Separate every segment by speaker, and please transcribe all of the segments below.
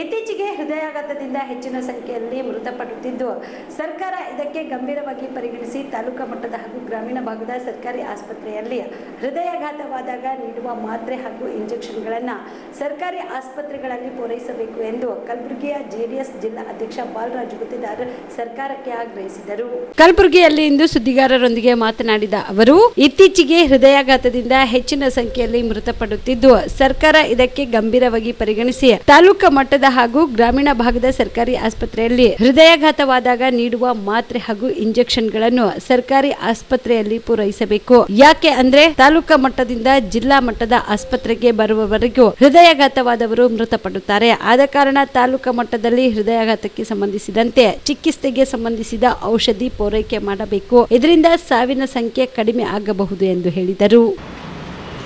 Speaker 1: ಇತ್ತೀಚೆಗೆ ಹೃದಯಾಘಾತದಿಂದ ಹೆಚ್ಚಿನ ಸಂಖ್ಯೆಯಲ್ಲಿ ಮೃತಪಡುತ್ತಿದ್ದು, ಸರ್ಕಾರ ಇದಕ್ಕೆ ಗಂಭೀರವಾಗಿ ಪರಿಗಣಿಸಿ ತಾಲೂಕಾ ಮಟ್ಟದ ಹಾಗೂ ಗ್ರಾಮೀಣ ಭಾಗದ ಸರ್ಕಾರಿ ಆಸ್ಪತ್ರೆಯಲ್ಲಿ ಹೃದಯಾಘಾತವಾದಾಗ ನೀಡುವ ಮಾತ್ರೆ ಹಾಗೂ ಇಂಜೆಕ್ಷನ್ಗಳನ್ನು ಸರ್ಕಾರಿ ಆಸ್ಪತ್ರೆಗಳಲ್ಲಿ ಪೂರೈಸಬೇಕು ಎಂದು ಕಲಬುರಗಿಯ ಜೆಡಿಎಸ್ ಜಿಲ್ಲಾ ಅಧ್ಯಕ್ಷ ಬಾಲರಾಜ್ ಗುತ್ತಿದಾರ್ ಸರ್ಕಾರಕ್ಕೆ ಆಗ್ರಹಿಸಿದರು. ಕಲಬುರಗಿಯಲ್ಲಿ ಇಂದು ಸುದ್ದಿಗಾರರೊಂದಿಗೆ ಮಾತನಾಡಿದ ಅವರು, ಇತ್ತೀಚೆಗೆ ಹೃದಯಾಘಾತದಿಂದ ಹೆಚ್ಚಿನ ಸಂಖ್ಯೆಯಲ್ಲಿ ಮೃತಪಡುತ್ತಿದ್ದು, ಸರ್ಕಾರ ಇದಕ್ಕೆ ಗಂಭೀರವಾಗಿ ಪರಿಗಣಿಸಿ ತಾಲೂಕಾ ಮಟ್ಟದ ಹಾಗೂ ಗ್ರಾಮೀಣ ಭಾಗದ ಸರ್ಕಾರಿ ಆಸ್ಪತ್ರೆಯಲ್ಲಿ ಹೃದಯಾಘಾತವಾದಾಗ ನೀಡುವ ಮಾತ್ರೆ ಹಾಗೂ ಇಂಜೆಕ್ಷನ್ಗಳನ್ನು ಸರ್ಕಾರಿ ಆಸ್ಪತ್ರೆಯಲ್ಲಿ ಪೂರೈಸಬೇಕು. ಯಾಕೆ ಅಂದ್ರೆ ತಾಲೂಕಾ ಮಟ್ಟದಿಂದ ಜಿಲ್ಲಾ ಮಟ್ಟದ ಆಸ್ಪತ್ರೆಗೆ ಬರುವವರೆಗೂ ಹೃದಯಾಘಾತವಾದವರು ಮೃತಪಡುತ್ತಾರೆ. ಆದ ಕಾರಣ ತಾಲೂಕಾ ಮಟ್ಟದಲ್ಲಿ ಹೃದಯಾಘಾತಕ್ಕೆ ಸಂಬಂಧಿಸಿದಂತೆ ಚಿಕಿತ್ಸೆಗೆ ಸಂಬಂಧಿಸಿದ ಔಷಧಿ ಪೂರೈಕೆ ಮಾಡಬೇಕು. ಇದರಿಂದ ಸಾವಿನ ಸಂಖ್ಯೆ ಕಡಿಮೆ ಆಗಬಹುದು ಎಂದು ಹೇಳಿದರು.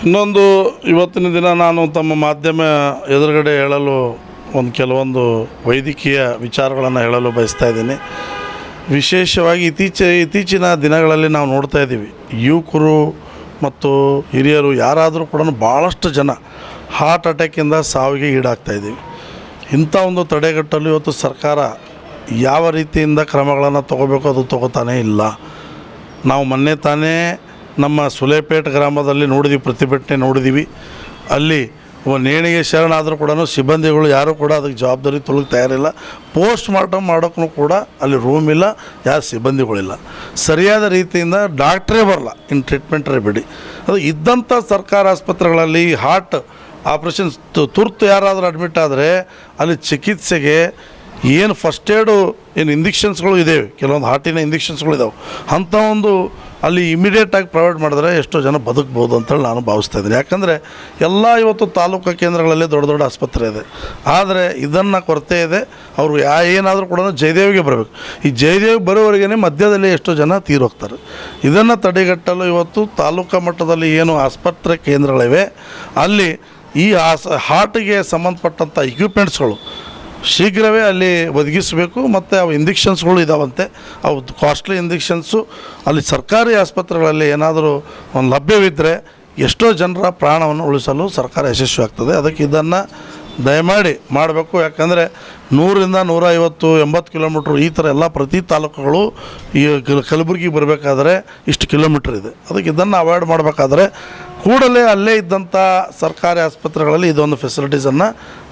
Speaker 2: ಇನ್ನೊಂದು, ಇವತ್ತಿನ ದಿನ ನಾನು ತಮ್ಮ ಮಾಧ್ಯಮ ಎದುರುಗಡೆ ಹೇಳಲು ಒಂದು ಕೆಲವೊಂದು ವೈದ್ಯಕೀಯ ವಿಚಾರಗಳನ್ನು ಹೇಳಲು ಬಯಸ್ತಾ ಇದ್ದೀನಿ. ವಿಶೇಷವಾಗಿ ಇತ್ತೀಚೆ, ಇತ್ತೀಚಿನ ದಿನಗಳಲ್ಲಿ ನಾವು ನೋಡ್ತಾ ಇದ್ದೀವಿ. ಯುವಕರು ಮತ್ತು ಹಿರಿಯರು ಯಾರಾದರೂ ಕೂಡ ಭಾಳಷ್ಟು ಜನ ಹಾರ್ಟ್ ಅಟ್ಯಾಕಿಂದ ಸಾವಿಗೆ ಈಡಾಗ್ತಾ ಇದ್ದೀವಿ. ಇಂಥ ಒಂದು ತಡೆಗಟ್ಟಲು ಇವತ್ತು ಸರ್ಕಾರ ಯಾವ ರೀತಿಯಿಂದ ಕ್ರಮಗಳನ್ನು ತಗೋಬೇಕು ಅದು ತಗೋತಾನೇ ಇಲ್ಲ. ನಾವು ಮೊನ್ನೆ ತಾನೇ ನಮ್ಮ ಸುಲೇಪೇಟ್ ಗ್ರಾಮದಲ್ಲಿ ನೋಡಿದ್ವಿ, ಪ್ರತಿಭಟನೆ ನೋಡಿದ್ದೀವಿ ಅಲ್ಲಿ ಒಬ್ಬ ನೇಣಿಗೆ ಶರಣಾದರೂ ಕೂಡ ಸಿಬ್ಬಂದಿಗಳು ಯಾರೂ ಕೂಡ ಅದಕ್ಕೆ ಜವಾಬ್ದಾರಿ ತೊಳಗೆ ತಯಾರಿಲ್ಲ. ಪೋಸ್ಟ್ ಮಾರ್ಟಮ್ ಮಾಡೋಕ್ಕೂ ಕೂಡ ಅಲ್ಲಿ ರೂಮ್ ಇಲ್ಲ, ಯಾರು ಸಿಬ್ಬಂದಿಗಳಿಲ್ಲ. ಸರಿಯಾದ ರೀತಿಯಿಂದ ಡಾಕ್ಟ್ರೇ ಬರಲ್ಲ ಇನ್ನು ಟ್ರೀಟ್ಮೆಂಟ್ರೇ ಬಿಡಿ. ಅದು ಇದ್ದಂಥ ಸರ್ಕಾರ ಆಸ್ಪತ್ರೆಗಳಲ್ಲಿ ಹಾರ್ಟ್ ಆಪ್ರೇಷನ್ ತುರ್ತು ಯಾರಾದರೂ ಅಡ್ಮಿಟ್ ಆದರೆ, ಅಲ್ಲಿ ಚಿಕಿತ್ಸೆಗೆ ಏನು ಫಸ್ಟ್ ಏಡು ಏನು ಇಂಜೆಕ್ಷನ್ಸ್ಗಳು ಇದ್ದಾವೆ ಕೆಲವೊಂದು ಹಾರ್ಟಿನ ಇಂಜೆಕ್ಷನ್ಸ್ಗಳು ಇದಾವೆ. ಅಂಥ ಒಂದು ಅಲ್ಲಿ ಇಮಿಡಿಯೇಟಾಗಿ ಪ್ರೊವೈಡ್ ಮಾಡಿದ್ರೆ ಎಷ್ಟೋ ಜನ ಬದುಕ್ಬೋದು ಅಂತೇಳಿ ನಾನು ಭಾವಿಸ್ತಾ ಇದ್ದೀನಿ. ಯಾಕಂದರೆ ಎಲ್ಲ ಇವತ್ತು ತಾಲೂಕು ಕೇಂದ್ರಗಳಲ್ಲಿ ದೊಡ್ಡ ದೊಡ್ಡ ಆಸ್ಪತ್ರೆ ಇದೆ. ಆದರೆ ಇದನ್ನು ಕೊರತೆ ಇದೆ. ಅವರು ಯಾ ಏನಾದರೂ ಕೂಡ ಜಯದೇವಿಗೆ ಬರಬೇಕು. ಈ ಜಯದೇವಿ ಬರೋವರೆಗೇ ಮಧ್ಯದಲ್ಲಿ ಎಷ್ಟೋ ಜನ ತೀರೋಗ್ತಾರೆ. ಇದನ್ನು ತಡೆಗಟ್ಟಲು ಇವತ್ತು ತಾಲೂಕು ಮಟ್ಟದಲ್ಲಿ ಏನು ಆಸ್ಪತ್ರೆ ಕೇಂದ್ರಗಳಿವೆ. ಅಲ್ಲಿ ಈ ಆಸ್ ಹಾರ್ಟಿಗೆ ಸಂಬಂಧಪಟ್ಟಂಥ ಇಕ್ವಿಪ್ಮೆಂಟ್ಸ್ಗಳು ಶೀಘ್ರವೇ ಅಲ್ಲಿ ಒದಗಿಸಬೇಕು, ಮತ್ತು ಅವು ಇಂಜೆಕ್ಷನ್ಸ್ಗಳು ಇದಾವಂತೆ. ಅವು ಕಾಸ್ಟ್ಲಿ ಇಂಜೆಕ್ಷನ್ಸು, ಅಲ್ಲಿ ಸರ್ಕಾರಿ ಆಸ್ಪತ್ರೆಗಳಲ್ಲಿ ಏನಾದರೂ ಒಂದು ಲಭ್ಯವಿದ್ದರೆ ಎಷ್ಟೋ ಜನರ ಪ್ರಾಣವನ್ನು ಉಳಿಸಲು ಸರ್ಕಾರ ಯಶಸ್ವಿ ಆಗ್ತದೆ ಅದಕ್ಕೆ ಇದನ್ನು ದಯಮಾಡಿ ಮಾಡಬೇಕು. ಯಾಕಂದರೆ ನೂರಿಂದ ನೂರ ಐವತ್ತು ಎಂಬತ್ತು ಕಿಲೋಮೀಟ್ರ್ ಈ ಥರ ಎಲ್ಲ ಪ್ರತಿ ತಾಲೂಕುಗಳು ಈ ಕಲ- ಕಲಬುರಗಿ ಬರಬೇಕಾದ್ರೆ ಇಷ್ಟು ಕಿಲೋಮೀಟ್ರ್ ಇದೆ. ಅದಕ್ಕೆ ಇದನ್ನು ಅವಾಯ್ಡ್ ಮಾಡಬೇಕಾದ್ರೆ ಕೂಡಲೇ ಅಲ್ಲೇ ಇದ್ದಂಥ ಸರ್ಕಾರಿ ಆಸ್ಪತ್ರೆಗಳಲ್ಲಿ ಇದೊಂದು ಫೆಸಿಲಿಟೀಸನ್ನು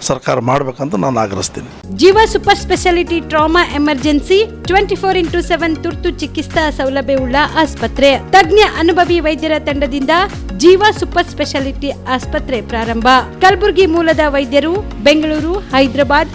Speaker 2: ಸರ್ಕಾರ ಮಾಡಬೇಕಂತ ನಾನು ಆಗ್ರಹಿಸ್ತೀನಿ.
Speaker 1: Jeeva super speciality trauma emergency twenty four into seven ತುರ್ತು ಚಿಕಿತ್ಸಾ ಸೌಲಭ್ಯವುಳ್ಳ ಆಸ್ಪತ್ರೆ. ತಜ್ಞ ಅನುಭವಿ ವೈದ್ಯರ ತಂಡದಿಂದ ಜೀವ ಸೂಪರ್ ಸ್ಪೆಷಾಲಿಟಿ ಆಸ್ಪತ್ರೆ ಪ್ರಾರಂಭ. ಕಲಬುರಗಿ ಮೂಲದ ವೈದ್ಯರು, ಬೆಂಗಳೂರು, ಹೈದರಾಬಾದ್